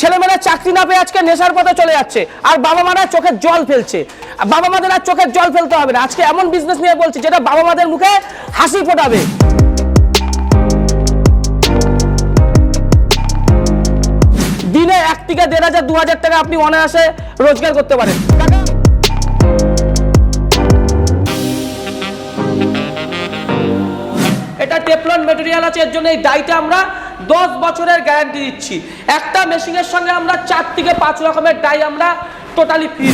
ছেলেমেয়েরা চাকরি না পেয়ে আজকে নেশার পথে চলে যাচ্ছে। আর বাবা মারা চোখের জল ফেলছে। বাবা মাদের আর চোখের জল ফেলতে হবে না। আজকে এমন বিজনেস নিয়ে বলছি যেটা বাবা মাদের মুখে হাসি ফোটাবে। দিনে এক থেকে দেড় হাজার, দু হাজার টাকা আপনি অনায়াসে রোজগার করতে পারেন। এটা টেপলন মেটেরিয়াল আছে, এর জন্য এই ডাইটা আমরা দশ বছরের গ্যারান্টি দিচ্ছি। একটা মেশিনের সঙ্গে আমরা চার থেকে পাঁচ রকমের ডাই আমরা টোটালি ফ্রি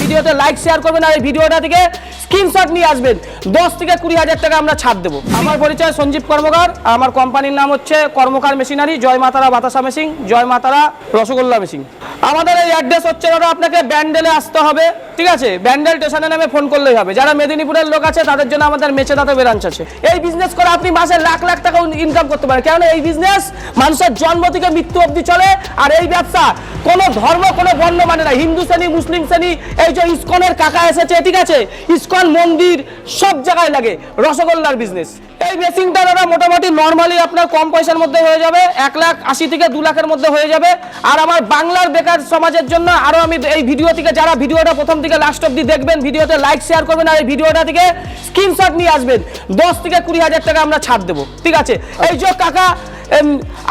ভিডিওতে লাইক শেয়ার করবেন আর এই ভিডিওটা থেকে স্ক্রিনশট নিয়ে আসবেন। দশ থেকে কুড়ি হাজার টাকা আমরা ছাড় দেবো। আমার পরিচয় সঞ্জীব কর্মকার। আমার কোম্পানির নাম হচ্ছে কর্মকার মেশিনারি জয় মাতারা বাতাসা মেশিন জয় মাতারা রসগোল্লা মেশিন আমাদের এই অ্যাড্রেস হচ্ছে দাদা, আপনাকে ব্যান্ডেলে আসতে হবে, ঠিক আছে? ব্যান্ডেল স্টেশনে নামে ফোন করলেই হবে। যারা মেদিনীপুরের লোক আছে, তাদের জন্য আমাদের মেচে মেচেদাতে ব্রাঞ্চ আছে। এই বিজনেস করে আপনি মাসে লাখ লাখ টাকা ইনকাম করতে পারেন। কারণ এই বিজনেস মানুষের জন্ম থেকে মৃত্যু অবধি চলে, আর এই ব্যবসা কোনো ধর্ম, কোনো বর্ণ মানে না। হিন্দু শ্রেণি, মুসলিম শ্রেণি, এই যে ইস্কনের কাকা এসেছে, ঠিক আছে? ইসকন, মন্দির, সব জায়গায় লাগে। রসগোল্লার বিজনেস এই মেশিনটা দাদা মোটামুটি নর্মালি আপনার কম পয়সার মধ্যে হয়ে যাবে এক লাখ আশি থেকে দু লাখের মধ্যে হয়ে যাবে। আর আমার বাংলার বেকার সমাজের জন্য আরও আমি এই ভিডিও থেকে যারা ভিডিওটা প্রথম থেকে লাস্ট অব্দি দেখবেন ভিডিওতে লাইক শেয়ার করবেন আর এই ভিডিওটা থেকে স্ক্রিনশট নিয়ে আসবেন। দশ থেকে কুড়ি হাজার টাকা আমরা ছাড় দেবো। ঠিক আছে? এই যে কাকা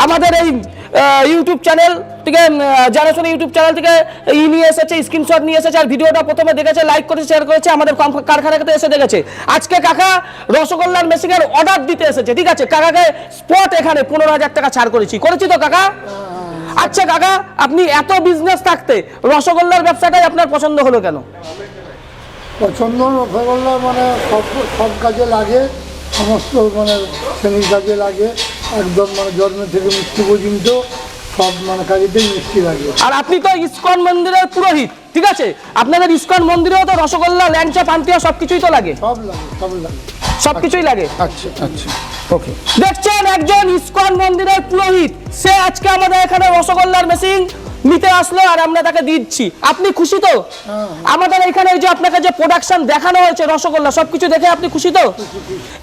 আমাদের এই ইউটিউব চ্যানেল থেকে যারা শুনে ইউটিউব চ্যানেল থেকে ই নিয়ে এসেছে স্ক্রিনশট নিয়ে এসেছে, আর ভিডিওটা প্রথমে দেখেছে লাইক করেছে শেয়ার করেছে, আমাদের কারখানাতে এসে দেখেছে। আজকে কাকা রসগোল্লার মেশিনের অর্ডার দিতে এসেছে, ঠিক আছে? কাকাকে স্পট এখানে পনেরো হাজার টাকা ছাড় করেছি। করেছি তো, কাকা? আচ্ছা কাকা, আপনি এত বিজনেস থাকতে, রসগোল্লার ব্যবসাটাই আপনার পছন্দ হলো কেন? পছন্দ রসগোল্লা মানে সব সব কাজে লাগে, সমস্ত মানে শ্রেণির কাজে লাগে। একদম মানে জন্ম থেকে মিষ্টি পর্যন্ত সব মানে কাজেতেই মিষ্টি লাগে। আর আপনি তো ইস্কন মন্দিরের পুরোহিত ঠিক আছে? আপনাদের ইস্কন মন্দিরেও তো রসগোল্লা ল্যাংচা পান্তিয়া সব কিছুই তো লাগে। সব লাগে সব লাগে। সব কিছুই লাগে। আচ্ছা আচ্ছা ওকে। দেখছেন একজন ইস্কন মন্দিরের পুরোহিত সে আজকে আমাদের এখানে রসগোল্লার মেশিন নিতে আসলো আর আমরা তাকে দিচ্ছি। আপনি খুশি তো? আমাদের এখানে ওই যে আপনাকে যে প্রোডাকশন দেখানো হয়েছে রসগোল্লা সবকিছু দেখে আপনি খুশি তো?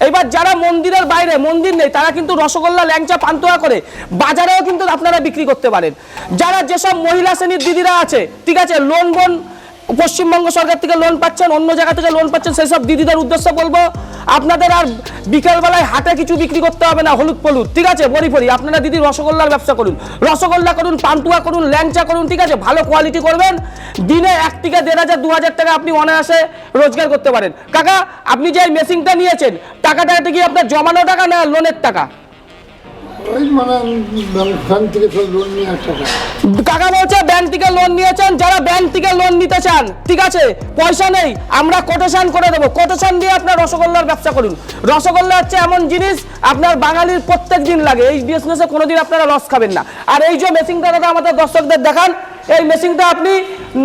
এবার যারা মন্দিরের বাইরে মন্দির নেই তারা কিন্তু রসগোল্লা ল্যাংচা পান্তোয়া করে বাজারেও কিন্তু আপনারা বিক্রি করতে পারেন। যারা যেসব মহিলা শ্রেণির দিদিরা আছে ঠিক আছে লোন বোন পশ্চিমবঙ্গ সরকার থেকে লোন পাচ্ছেন, অন্য জায়গা থেকে লোন পাচ্ছেন, সেই সব দিদিদের উদ্দেশ্য বলব, আপনাদের আর বিকেলবেলায় হাটে কিছু বিক্রি করতে হবে না, হলুদ পলুদ ঠিক আছে? বড়ি ফড়ি আপনারা দিদি রসগোল্লার ব্যবসা করুন। রসগোল্লা করুন, পান্তুয়া করুন, ল্যাংচা করুন, ঠিক আছে? ভালো কোয়ালিটি করবেন। দিনে এক থেকে দেড় হাজার, দু হাজার টাকা আপনি অনায়াসে রোজগার করতে পারেন। কাকা, আপনি যে মেশিনটা নিয়েছেন, টাকাটা কি আপনার জমানো টাকা না লোনের টাকা? ওই মানে ব্যাংক থেকে লোন নিয়ে আসা কাকা বলছে ব্যাংক থেকে লোন নিয়েছেন, যারা ব্যাংক থেকে লোন নিতে চান, ঠিক আছে? পয়সা নেই, আমরা কোটেশন করে দেবো। কোটেশন দিয়ে আপনার রসগোল্লার ব্যবসা করুন। রসগোল্লা হচ্ছে এমন জিনিস, আপনার বাঙালির প্রত্যেক দিন লাগে। এই বিজনেসে কোনোদিন আপনারা লস খাবেন না। আর এই যে মেশিনটা দাদা আমাদের দর্শকদের দেখান, এই মেশিনটা আপনি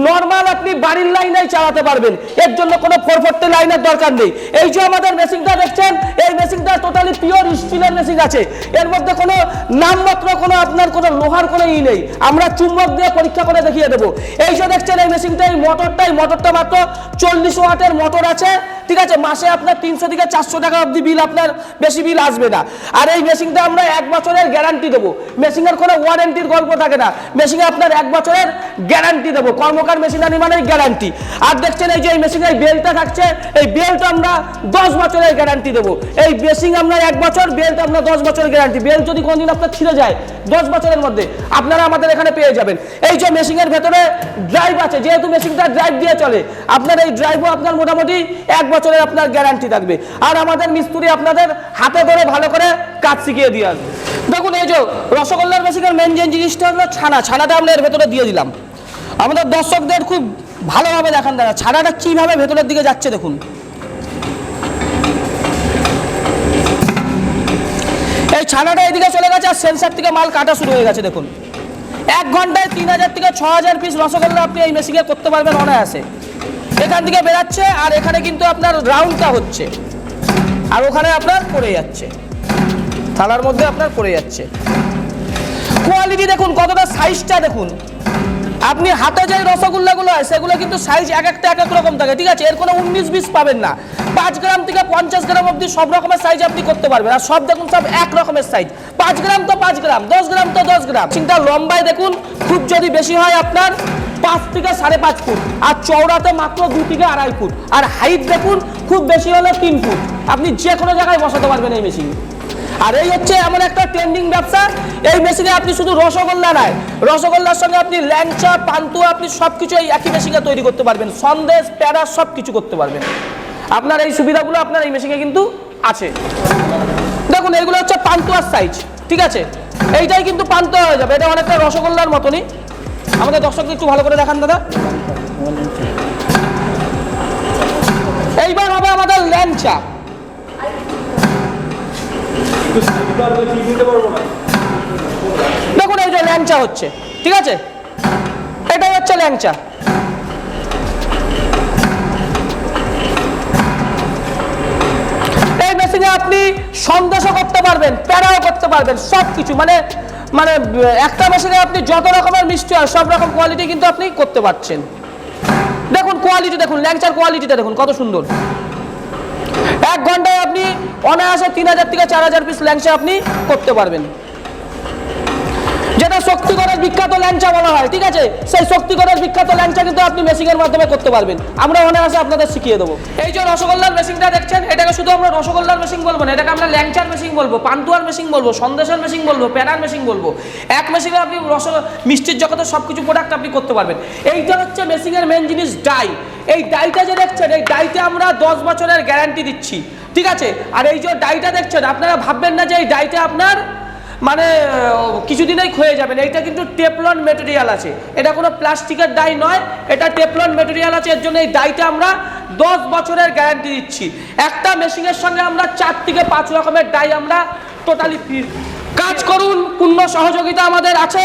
নর্মাল আপনি বাড়ির লাইনেই চালাতে পারবেন। এর জন্য কোনো ফোরফোরটি লাইনের দরকার নেই। এই যে আমাদের মেশিনটা দেখছেন, এই মেশিনটা টোটালি পিওর স্টিলের মেশিন আছে। এর মধ্যে কোনো নামমাত্র কোনো আপনার কোনো লোহার কোনো ই নেই। আমরা চুম্বক দিয়ে পরীক্ষা করে দেখিয়ে দেবো। এই যে দেখছেন, এই মেশিনটা, এই মোটরটা এই মোটরটা মাত্র চল্লিশ ওয়াটের মোটর আছে। ঠিক আছে, মাসে আপনার তিনশো থেকে চারশো টাকা অবধি বিল আপনার বেশি বিল আসবে না। আর এই মেশিনটা আমরা এক বছরের গ্যারান্টি দেবো। মেশিনের কোনো ওয়ারেন্টির গল্প থাকে না। মেশিনে আপনার এক বছরের গ্যারান্টি দেবো। কর্মকার মেশিনারি মানে গ্যারান্টি আর দেখছেন এই যে এই মেশিনে এই বেলটা থাকছে, এই বেলটা আমরা দশ বছরের গ্যারান্টি দেবো। এই মেশিন আমরা এক বছর বেলটা আমরা দশ বছরের গ্যারান্টি বেল যদি কোনোদিন আপনার ছিঁড়ে যায়, দশ বছরের মধ্যে, আপনারা আমাদের এখানে পেয়ে যাবেন। এই যে মেশিনের ভেতরে ড্রাইভ আছে, যেহেতু মেশিনটা ড্রাইভ দিয়ে চলে, আপনার এই ড্রাইভও আপনার মোটামুটি এক বছরের আপনার গ্যারান্টি থাকবে। আর আমাদের মিস্ত্রি আপনাদের হাতে ধরে ভালো করে কাজ শিখিয়ে দিয়ে আসবে। দেখুন, এই যে রসগোল্লার মেশিনের মেন যে জিনিসটা হলো ছানা, ছানাটা আমরা এর ভেতরে দিয়ে দিলাম। আমাদের দর্শকদের খুব ভালোভাবে দেখান দাদা। ছানাটা কীভাবে ভেতরের দিকে যাচ্ছে দেখুন। এই ছানাটা এদিকে চলে গেছে আর সেন্সার থেকে মাল কাটা শুরু হয়ে গেছে দেখুন। এক ঘন্টায় তিন হাজার থেকে ছ হাজার পিস রসগোল্লা আপনি এই মেশিনে করতে পারবেন অনায়াসে। এখান থেকে বেরাচ্ছে আর এখানে কিন্তু আপনার রাউন্ডটা হচ্ছে। আর ওখানে আপনার পড়ে যাচ্ছে। থালার মধ্যে আপনার পড়ে যাচ্ছে। কোয়ালিটি দেখুন, কতটা সাইজটা দেখুন। আপনি হাতে যে রসগোল্লাগুলো হয়, সেগুলো কিন্তু সাইজ এক একটা, এক এক রকম থাকে, ঠিক আছে? এর কোনো উনিশ বিশ পাবেন না। পাঁচ গ্রাম থেকে পঞ্চাশ গ্রাম অবধি সব রকমের সাইজ আপনি করতে পারবেন। আর সব দেখুন, সব এক রকমের সাইজ পাঁচ গ্রাম তো পাঁচ গ্রাম, দশ গ্রাম তো দশ গ্রাম। চিন্তা লম্বায় দেখুন, খুব যদি বেশি হয় আপনার পাঁচ থেকে সাড়ে পাঁচ ফুট, আর চওড়াতে মাত্র দু থেকে আড়াই ফুট। আর হাইট দেখুন, খুব বেশি হলে তিন ফুট। আপনি যে কোনো জায়গায় বসাতে পারবেন এই মেশিন আর এই হচ্ছে এমন একটা ট্রেন্ডিং ব্যবসা। এই মেশিনে আপনি শুধু রসগোল্লা নয় রসগোল্লার সঙ্গে আপনি ল্যাংচা, পান্তুয়া, আপনি সব কিছু এই একই মেশিনে তৈরি করতে পারবেন। সন্দেশ প্যারা সব কিছু করতে পারবেন। আপনার এই সুবিধাগুলো আপনার এই মেশিনে কিন্তু আছে। দেখুন এইগুলো হচ্ছে পান্তুয়ার সাইজ ঠিক আছে? এইটাই কিন্তু পান্তুয়া হয়ে যাবে। এটা অনেকটা রসগোল্লার মতনই। আমাদের দর্শকদের একটু ভালো করে দেখান, দাদা। এইবার হবে আমাদের ল্যাংচা। দেখুন এই যে ল্যাংচা হচ্ছে, ঠিক আছে? এটাই হচ্ছে ল্যাংচা। এই মেশিনে আপনি সন্দেশও করতে পারবেন, প্যারাও করতে পারবেন সব কিছু মানে মানে একটা মেশিনে আপনি যত রকমের মিষ্টি হয় সব রকম কোয়ালিটি কিন্তু আপনি করতে পারছেন। দেখুন কোয়ালিটি দেখুন, ল্যাংচার কোয়ালিটিটা দেখুন, কত সুন্দর। এক ঘন্টায় আপনি অনায়াসে তিন হাজার থেকে চার হাজার পিস ল্যাংচা আপনি করতে পারবেন। যেটা শক্তিগড়ের বিখ্যাত ল্যাংচা বলা হয়, ঠিক আছে? সেই শক্তিগড়ের বিখ্যাত ল্যাংচা কিন্তু আপনি মেশিনের মাধ্যমে করতে পারবেন। আমরা অনায়াসে আপনাদের শিখিয়ে দেবো। এই যে রসগোল্লার মেশিনটা দেখছেন, এটাকে শুধু আমরা রসগোল্লার মেশিন বলব না, এটাকে আমরা ল্যাংচার মেশিন বলব, পান্তুয়ার মেশিন বলব, সন্দেশের মেশিন বলব প্যারার মেশিন বলব। এক মেশিনে আপনি রস, মিষ্টির জগতের সব কিছু প্রোডাক্ট আপনি করতে পারবেন। এইটা হচ্ছে মেশিনের মেন জিনিস ডাই। এই ডাইটা যে দেখছেন, এই ডাইতে আমরা দশ বছরের গ্যারান্টি দিচ্ছি, ঠিক আছে? আর এই যে ডাইটা দেখছেন, আপনারা ভাববেন না যে এই ডাইতে আপনার মানে কিছুদিনই ক্ষয়ে যাবেন এটা কিন্তু টেপলন মেটেরিয়াল আছে। এটা কোনো প্লাস্টিকের ডাই নয়, এটা টেপলন মেটেরিয়াল আছে, এর জন্য এই ডাইটা আমরা দশ বছরের গ্যারান্টি দিচ্ছি। একটা মেশিনের সঙ্গে আমরা চার থেকে পাঁচ রকমের ডাই আমরা টোটালি কাজ করুন, পূর্ণ সহযোগিতা আমাদের আছে।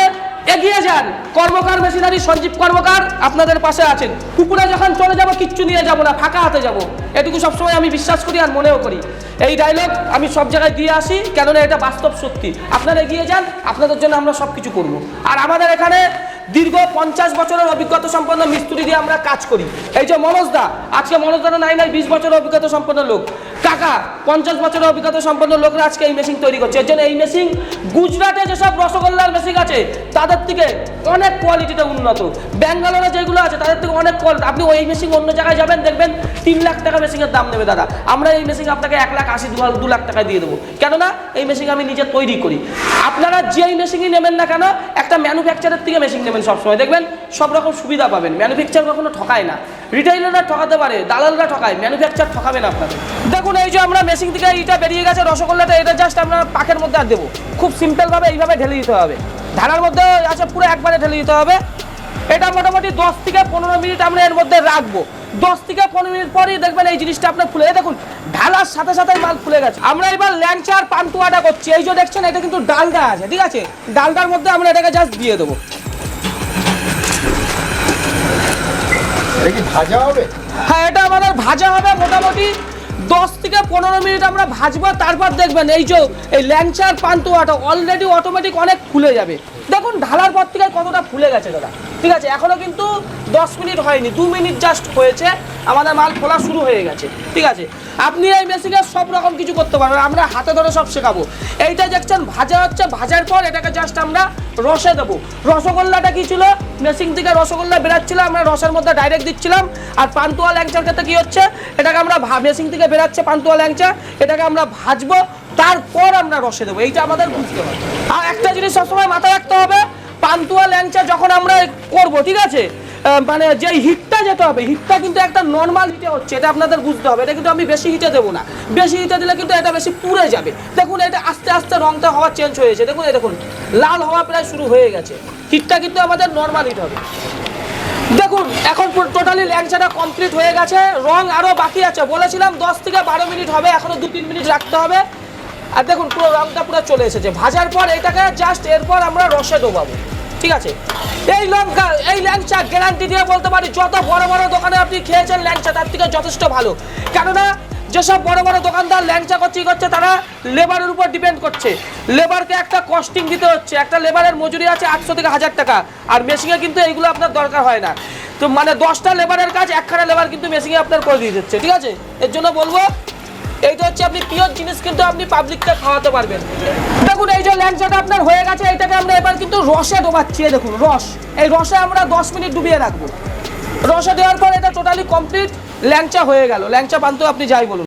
এগিয়ে যান। কর্মকার মেশিনারি সঞ্জীব কর্মকার আপনাদের পাশে আছেন। পুকুরে যখন চলে যাব, কিচ্ছু নিয়ে যাব না, ফাঁকা হাতে যাব। এটুকু সবসময় আমি বিশ্বাস করি আর মনেও করি। এই ডায়লগ আমি সব জায়গায় দিয়ে আসি, কেননা এটা বাস্তব সত্যি। আপনারা এগিয়ে যান, আপনাদের জন্য আমরা সব কিছু করব। আর আমাদের এখানে দীর্ঘ পঞ্চাশ বছরের অভিজ্ঞতা সম্পন্ন মিস্ত্রি দিয়ে আমরা কাজ করি। এই যে মনোজ দা, আজকে মনোজ দা নাই নাই বিশ বছরের অভিজ্ঞতা সম্পন্ন লোক। কাকা, পঞ্চাশ বছরের অভিজ্ঞতা সম্পন্ন লোকরা আজকে এই মেশিন তৈরি করছে। এর জন্য এই মেশিন গুজরাটে যেসব রসগোল্লার মেশিন আছে, তাদের থেকে অনেক কোয়ালিটিতে উন্নত। ব্যাঙ্গালোরে যেগুলো আছে, তাদের থেকে অনেক কোয়ালিটি আপনি ওই মেশিন অন্য জায়গায় যাবেন, দেখবেন তিন লাখ টাকা মেশিনের দাম নেবে দাদা। আমরা এই মেশিন আপনাকে এক লাখ আশি, দু লাখ টাকায় দিয়ে দেবো। কেননা, এই মেশিন আমি নিজে তৈরি করি। আপনারা যেই মেশিনই নেবেন না কেন, একটা ম্যানুফ্যাকচারের থেকে মেশিন নেবেন সবসময়। দেখবেন, সব রকম সুবিধা পাবেন। ম্যানুফ্যাকচার কখনো ঠকায় না। রিটেইলাররা ঠকাতে পারে, দালালরা ঠকায় ম্যানুফ্যাকচার ঠকাবে না আপনাদের। দেখুন, এই যে আমরা মেশিন থেকে এইটা বেরিয়ে গেছে রসগোল্লাটা এটা জাস্ট আমরা পাকের মধ্যে আর দেবো। খুব সিম্পলভাবে এইভাবে ঢেলে দিতে হবে। ঢালার মধ্যে আছে, পুরো একবারে ঢেলে দিতে হবে। এটা মোটামুটি দশ থেকে পনেরো মিনিট আমরা এর মধ্যে রাখব। দশ থেকে পনেরো মিনিট পরেই দেখবেন এই জিনিসটা আপনার ফুলে দেখুন, ঢালার সাথে সাথে মাল ফুলে গেছে। আমরা এবার ল্যাংচার পান্তুয়াটা করছি। এই যে দেখছেন, এটা কিন্তু ডালটা আছে, ঠিক আছে? ডালটার মধ্যে আমরা এটাকে জাস্ট দিয়ে দেবো। এটা ভাজা হবে? হ্যাঁ এটা আমাদের ভাজা হবে মোটামুটি দশ থেকে পনেরো মিনিট আমরা ভাজবো, তারপর দেখবেন এই যে এই ল্যাংচার পান্তুয়াটা অলরেডি অটোমেটিক অনেক খুলে যাবে। দেখুন, ঢালার পর থেকে কতটা ফুলে গেছে দাদা। ঠিক আছে, এখনও কিন্তু দশ মিনিট হয়নি, দু মিনিট জাস্ট হয়েছে, আমাদের মাল খোলা শুরু হয়ে গেছে, ঠিক আছে। আপনি এই মেশিনে সব রকম কিছু করতে পারবেন, আমরা হাতে ধরে সব শেখাবো। এইটা দেখছেন, ভাজা হচ্ছে, ভাজার পর এটাকে জাস্ট আমরা রসে দেবো। রসগোল্লাটা কি ছিল? মেশিন থেকে রসগোল্লা বেরাচ্ছিল, আমরা রসের মধ্যে ডাইরেক্ট দিচ্ছিলাম, আর পান্তুয়া ল্যাংচার ক্ষেত্রে কি হচ্ছে? এটাকে আমরা মেশিন থেকে বেরাচ্ছে পান্তুয়া ল্যাংচা, এটাকে আমরা ভাজবো তারপর আমরা রসে দেবো, এইটা আমাদের বুঝতে হবে। আর একটা জিনিস সবসময় মাথায় রাখতে হবে, পান্তুয়া ল্যাংচা যখন আমরা করব, ঠিক আছে? মানে যে হিটটা যেতে হবে, হিটটা কিন্তু একটা নর্মাল হিটে হচ্ছে, এটা আপনাদের বুঝতে হবে, এটা কিন্তু আমি বেশি হিটে দেবো না। বেশি হিটে দিলে কিন্তু এটা বেশি পুড়ে যাবে। দেখুন, এটা আস্তে আস্তে রংটা হওয়া চেঞ্জ হয়েছে, দেখুন এই দেখুন, লাল হওয়া প্রায় শুরু হয়ে গেছে। হিটটা কিন্তু আমাদের নর্মাল হিট হবে। দেখুন, এখন টোটালি ল্যাংচাটা কমপ্লিট হয়ে গেছে, রং আরও বাকি আছে, বলেছিলাম দশ থেকে বারো মিনিট হবে, এখনও দু তিন মিনিট রাখতে হবে। আর দেখুন, পুরো রংটা পুরো চলে এসেছে। ভাজার পর এটাকে জাস্ট এরপর আমরা রসে ডোবাবো। ঠিক আছে? এই লঙ্কা, এই ল্যাংচা গ্যারান্টি দিয়ে বলতে পারি, যত বড় বড় দোকানে আপনি খেয়েছেন ল্যাংচা, তার থেকে যথেষ্ট ভালো। কেননা, যেসব বড় বড় দোকানদার ল্যাংচা করছে করছে, তারা লেবারের উপর ডিপেন্ড করছে। লেবারকে একটা কস্টিং দিতে হচ্ছে। একটা লেবারের মজুরি আছে আটশো থেকে হাজার টাকা। আর মেশিনে কিন্তু এইগুলো আপনার দরকার হয় না। তো মানে দশটা লেবারের কাজ, একখানা লেবার কিন্তু মেশিনে আপনার করে দিয়ে দিচ্ছে। ঠিক আছে? এর জন্য বলব এইটা হচ্ছে আপনি পিওর জিনিস কিন্তু আপনি পাবলিককে খাওয়াতে পারবেন। দেখুন, এই যে ল্যাংচাটা আপনার হয়ে গেছে, এটাকে আমরা এবার কিন্তু রসে ডোবাচ্ছি দেখুন, রস। এই রসে আমরা দশ মিনিট ডুবিয়ে রাখব। রসে দেওয়ার পর এটা টোটালি কমপ্লিট ল্যাংচা হয়ে গেল। ল্যাংচা বানতেও আপনি যাই বলুন।